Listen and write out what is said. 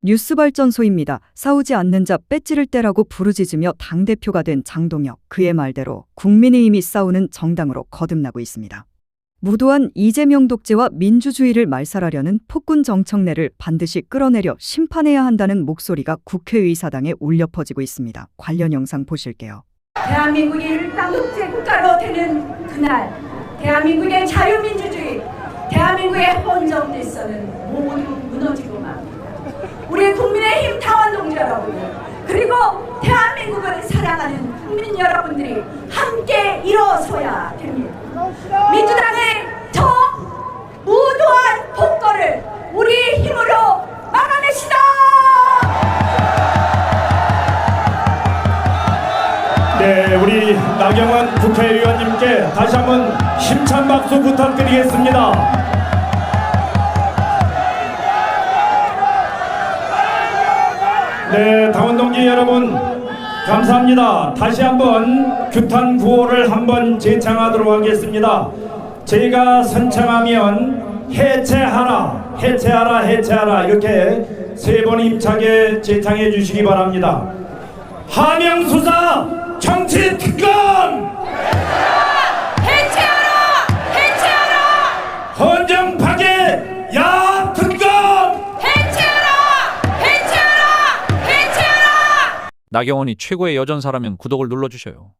뉴스 발전소입니다. 싸우지 않는 자 빼찌를 때라고 부르짖으며 당대표가 된 장동혁. 그의 말대로 국민의힘이 싸우는 정당으로 거듭나고 있습니다. 무도한 이재명 독재와 민주주의를 말살하려는 폭군 정청래를 반드시 끌어내려 심판해야 한다는 목소리가 국회의사당에 울려 퍼지고 있습니다. 관련 영상 보실게요. 대한민국이 일당독재 국가로 되는 그날 대한민국의 자유민주주의 대한민국의 헌정 질서는 모두 무너지고 맙니다 우리 국민의힘 당원 동지 여러분. 그리고 대한민국을 사랑하는 국민 여러분들이 함께 일어서야 됩니다. 민주당의 저 무도한 폭거를 우리 힘으로 막아내시다! 네, 우리 나경원 국회의원님께 다시 한번 힘찬 박수 부탁드리겠습니다. 네, 당원 동지 여러분, 감사합니다. 다시 한번 규탄 구호를 한번 제창하도록 하겠습니다. 저희가 선창하면 해체하라, 해체하라, 해체하라 이렇게 세번 힘차게 제창해 주시기 바랍니다. 하명 수사 정치 나경원이 최고의 여전사라면 구독을 눌러주셔요.